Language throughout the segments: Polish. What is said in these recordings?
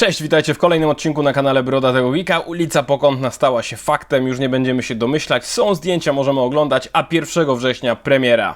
Cześć, witajcie w kolejnym odcinku na kanale Broda tego Wika. Ulica Pokątna stała się faktem, już nie będziemy się domyślać. Są zdjęcia, możemy oglądać, a 1 września premiera.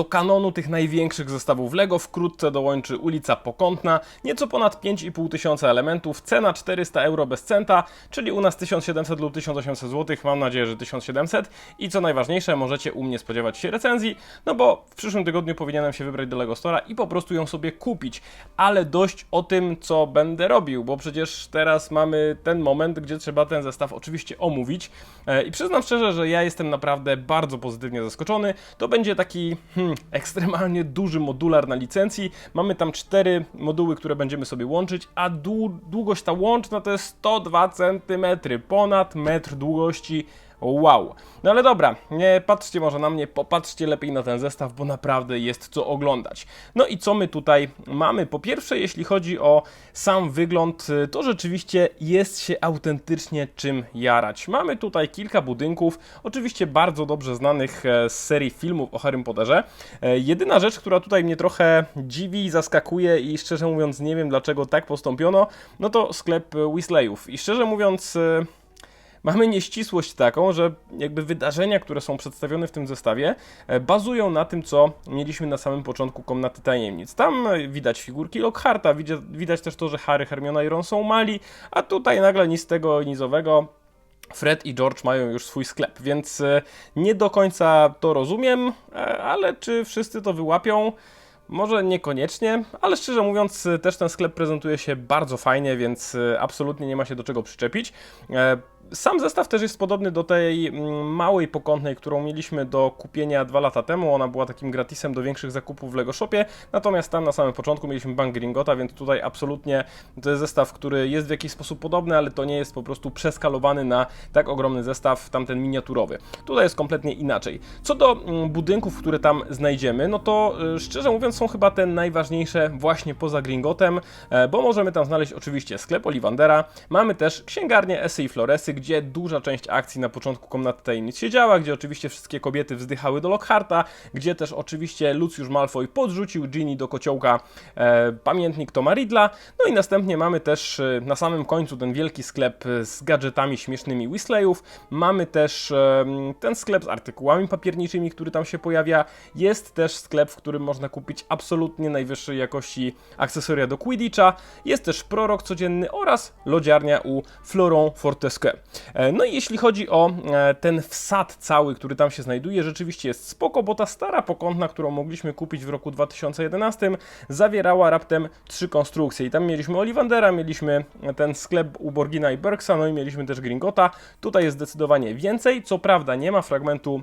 Do kanonu tych największych zestawów LEGO wkrótce dołączy ulica Pokątna, nieco ponad 5,5 tysiąca elementów, cena 400 euro bez centa, czyli u nas 1700 lub 1800 zł, mam nadzieję, że 1700 i co najważniejsze, możecie u mnie spodziewać się recenzji, no bo w przyszłym tygodniu powinienem się wybrać do LEGO Store'a i po prostu ją sobie kupić, ale dość o tym, co będę robił, bo przecież teraz mamy ten moment, gdzie trzeba ten zestaw oczywiście omówić. E, i przyznam szczerze, że ja jestem naprawdę bardzo pozytywnie zaskoczony, to będzie taki hmm, ekstremalnie duży modular na licencji. Mamy tam cztery moduły, które będziemy sobie łączyć, a dłu- długość ta łączna to jest 102 cm, ponad metr długości. Wow. No ale dobra, nie patrzcie może na mnie, popatrzcie lepiej na ten zestaw, bo naprawdę jest co oglądać. No i co my tutaj mamy? Po pierwsze, jeśli chodzi o sam wygląd, to rzeczywiście jest się autentycznie czym jarać. Mamy tutaj kilka budynków, oczywiście bardzo dobrze znanych e, z serii filmów o Harrym Potterze. E, Jedyna rzecz, która tutaj mnie trochę dziwi, zaskakuje i szczerze mówiąc nie wiem dlaczego tak postąpiono, no to sklep e, Weasleyów. I szczerze mówiąc... mamy nieścisłość taką, że jakby wydarzenia, które są przedstawione w tym zestawie, e, bazują na tym, co mieliśmy na samym początku Komnaty Tajemnic. Tam e, widać figurki Lockharta, widać, też to, że Harry, Hermiona i Ron są mali, a tutaj nagle nic tego nizowego. Fred i George mają już swój sklep, więc e, nie do końca to rozumiem, ale czy wszyscy to wyłapią? Może niekoniecznie, ale szczerze mówiąc, też ten sklep prezentuje się bardzo fajnie, więc absolutnie nie ma się do czego przyczepić. Sam zestaw też jest podobny do tej mm, małej pokątnej, którą mieliśmy do kupienia dwa lata temu. Ona była takim gratisem do większych zakupów w Lego Shopie. Natomiast tam na samym początku mieliśmy Bank Gringota, więc tutaj absolutnie to jest zestaw, który jest w jakiś sposób podobny, ale to nie jest po prostu przeskalowany na tak ogromny zestaw, tamten miniaturowy. Tutaj jest kompletnie inaczej. Co do mm, budynków, które tam znajdziemy, no to y, szczerze mówiąc są chyba te najważniejsze właśnie poza Gringotem, e, bo możemy tam znaleźć oczywiście sklep Ollivandera, mamy też księgarnię Esy i Floresy, gdzie duża część akcji na początku Komnaty Tajemnic się działa, gdzie oczywiście wszystkie kobiety wzdychały do Lockharta, gdzie też oczywiście Lucius Malfoy podrzucił Ginny do kociołka e, pamiętnik Toma Riddla, no i następnie mamy też e, na samym końcu ten wielki sklep e, z gadżetami śmiesznymi Weasleyów, mamy też e, ten sklep z artykułami papierniczymi, który tam się pojawia, jest też sklep, w którym można kupić absolutnie najwyższej jakości akcesoria do Quidditcha, jest też prorok codzienny oraz lodziarnia u Floron Fortescue. E, No i jeśli chodzi o e, ten wsad cały, który tam się znajduje, rzeczywiście jest spoko, bo ta stara pokątna, którą mogliśmy kupić w roku 2011, zawierała raptem trzy konstrukcje. I tam mieliśmy Ollivandera, mieliśmy ten sklep u Borgina i Berksa, no i mieliśmy też Gringota. Tutaj jest zdecydowanie więcej, co prawda nie ma fragmentu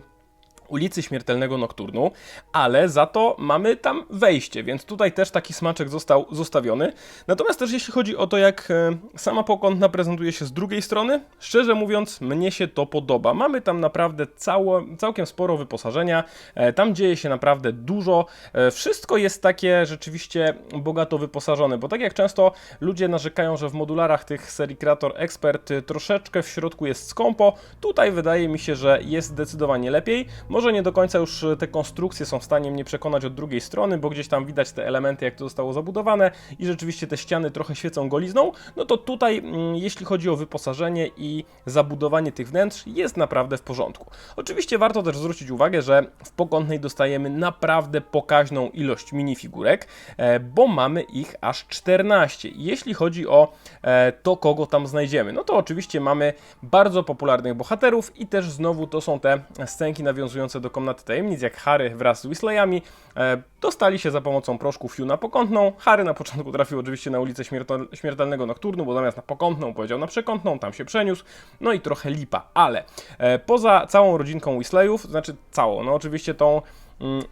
ulicy Śmiertelnego Nokturnu, ale za to mamy tam wejście, więc tutaj też taki smaczek został zostawiony. Natomiast też jeśli chodzi o to, jak e, sama pokątna prezentuje się z drugiej strony, szczerze mówiąc, mnie się to podoba. Mamy tam naprawdę cało, całkiem sporo wyposażenia, e, tam dzieje się naprawdę dużo, e, wszystko jest takie rzeczywiście bogato wyposażone, bo tak jak często ludzie narzekają, że w modularach tych serii Creator Expert troszeczkę w środku jest skąpo, tutaj wydaje mi się, że jest zdecydowanie lepiej. Może nie do końca już y, te konstrukcje są w stanie mnie przekonać od drugiej strony, bo gdzieś tam widać te elementy, jak to zostało zabudowane i rzeczywiście te ściany trochę świecą golizną, no to tutaj, mm, jeśli chodzi o wyposażenie i zabudowanie tych wnętrz, jest naprawdę w porządku. Oczywiście warto też zwrócić uwagę, że w pokątnej dostajemy naprawdę pokaźną ilość minifigurek, e, bo mamy ich aż 14. I Jeśli chodzi o e, to, kogo tam znajdziemy, no to oczywiście mamy bardzo popularnych bohaterów i też znowu to są te scenki nawiązujące do Komnaty Tajemnic, jak Harry wraz z Weasleyami e, dostali się za pomocą proszku Fiu na pokątną. Harry na początku trafił oczywiście na ulicę Śmiertel Śmiertelnego Nokturnu, bo zamiast na pokątną powiedział na przekątną, tam się przeniósł, no i trochę lipa, ale e, poza całą rodzinką Weasleyów, znaczy całą, no oczywiście tą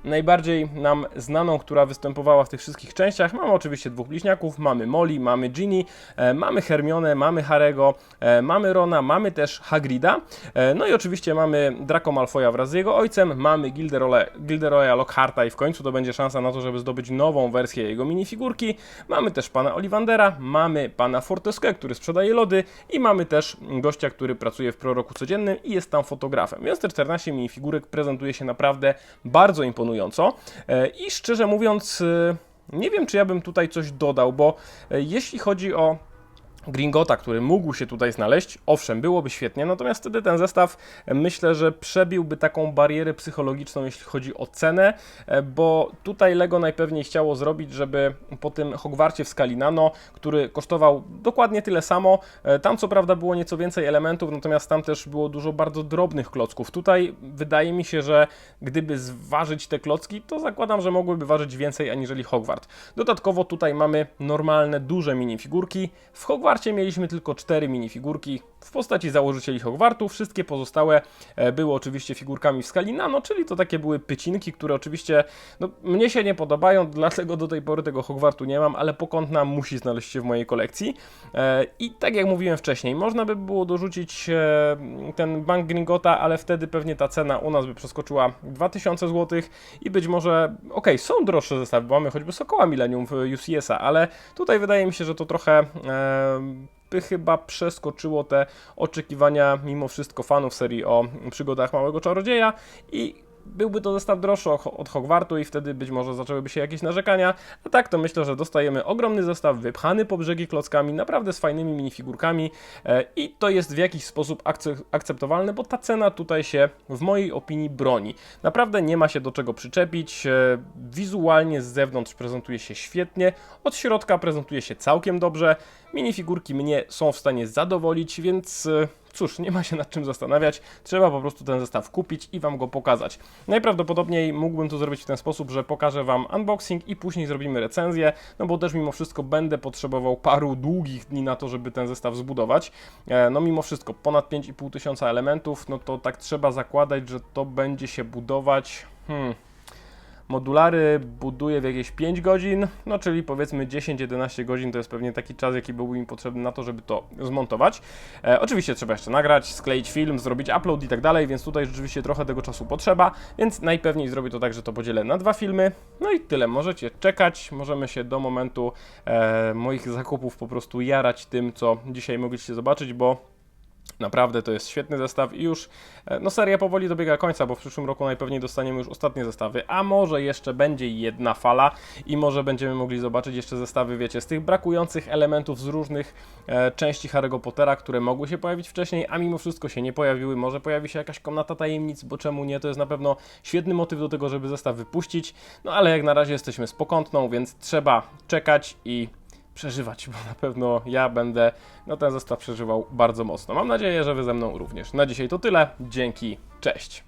najbardziej nam znaną, która występowała w tych wszystkich częściach. Mamy oczywiście dwóch bliźniaków, mamy Molly, mamy Ginny, e, mamy Hermione, mamy Harego, e, mamy Rona, mamy też Hagrida, e, no i oczywiście mamy Draco Malfoya wraz z jego ojcem, mamy Gilderoya, Gilderoya Lockharta i w końcu to będzie szansa na to, żeby zdobyć nową wersję jego minifigurki. Mamy też pana Ollivandera, mamy pana Fortesque, który sprzedaje lody i mamy też gościa, który pracuje w proroku codziennym i jest tam fotografem. Więc te 14 minifigurek prezentuje się naprawdę bardzo imponująco. E, i szczerze mówiąc e, nie wiem, czy ja bym tutaj coś dodał, bo e, jeśli chodzi o Gringota, który mógł się tutaj znaleźć, owszem, byłoby świetnie, natomiast wtedy ten zestaw e, myślę, że przebiłby taką barierę psychologiczną, jeśli chodzi o cenę, e, bo tutaj Lego najpewniej chciało zrobić, żeby po tym Hogwarcie w skali który kosztował dokładnie tyle samo, e, tam co prawda było nieco więcej elementów, natomiast tam też było dużo bardzo drobnych klocków. Tutaj wydaje mi się, że gdyby zważyć te klocki, to zakładam, że mogłyby ważyć więcej aniżeli Hogwart. Dodatkowo tutaj mamy normalne, duże minifigurki. W Hogwarcie mieliśmy tylko cztery minifigurki w postaci założycieli Hogwartu. Wszystkie pozostałe e, były oczywiście figurkami w skali nano, czyli to takie były pycinki, które oczywiście no, mnie się nie podobają, dlatego do tej pory tego Hogwartu nie mam, ale pokątna musi znaleźć się w mojej kolekcji. E, I tak jak mówiłem wcześniej, można by było dorzucić e, ten bank Gringota, ale wtedy pewnie ta cena u nas by przeskoczyła 2000 zł i być może, okej, są droższe zestawy, bo mamy choćby Sokoła Millennium w UCS-a, ale tutaj wydaje mi się, że to trochę by chyba przeskoczyło te oczekiwania mimo wszystko fanów serii o przygodach Małego Czarodzieja i byłby to zestaw droższy od Hogwartu i wtedy być może zaczęłyby się jakieś narzekania, a tak to myślę, że dostajemy ogromny zestaw wypchany po brzegi klockami, naprawdę z fajnymi minifigurkami e, i to jest w jakiś sposób akce- akceptowalne, bo ta cena tutaj się w mojej opinii broni. Naprawdę nie ma się do czego przyczepić, e, wizualnie z zewnątrz prezentuje się świetnie, od środka prezentuje się całkiem dobrze, minifigurki mnie są w stanie zadowolić, więc e, cóż, nie ma się nad czym zastanawiać, trzeba po prostu ten zestaw kupić i Wam go pokazać. Najprawdopodobniej mógłbym to zrobić w ten sposób, że pokażę Wam unboxing i później zrobimy recenzję, no bo też mimo wszystko będę potrzebował paru długich dni na to, żeby ten zestaw zbudować. E, No mimo wszystko, ponad 5,5 tysiąca elementów, no to tak trzeba zakładać, że to będzie się budować... Hmm, Modulary buduję w jakieś 5 godzin, no czyli powiedzmy 10-11 godzin to jest pewnie taki czas, jaki byłby mi potrzebny na to, żeby to zmontować. E, oczywiście trzeba jeszcze nagrać, skleić film, zrobić upload i tak dalej, więc tutaj rzeczywiście trochę tego czasu potrzeba, więc najpewniej zrobię to tak, że to podzielę na dwa filmy. No i tyle, możecie czekać, możemy się do momentu e, moich zakupów po prostu jarać tym, co dzisiaj mogliście zobaczyć, bo Naprawdę to jest świetny zestaw i już e, no seria powoli dobiega końca, bo w przyszłym roku najpewniej dostaniemy już ostatnie zestawy, a może jeszcze będzie jedna fala i może będziemy mogli zobaczyć jeszcze zestawy, wiecie, z tych brakujących elementów z różnych e, części Harry'ego Pottera, które mogły się pojawić wcześniej, a mimo wszystko się nie pojawiły. Może pojawi się jakaś komnata tajemnic, bo czemu nie? To jest na pewno świetny motyw do tego, żeby zestaw wypuścić. No ale jak na razie jesteśmy spokątną, więc trzeba czekać i przeżywać, bo na pewno ja będę no ten zestaw przeżywał bardzo mocno. Mam nadzieję, że wy ze mną również. Na dzisiaj to tyle. Dzięki, cześć.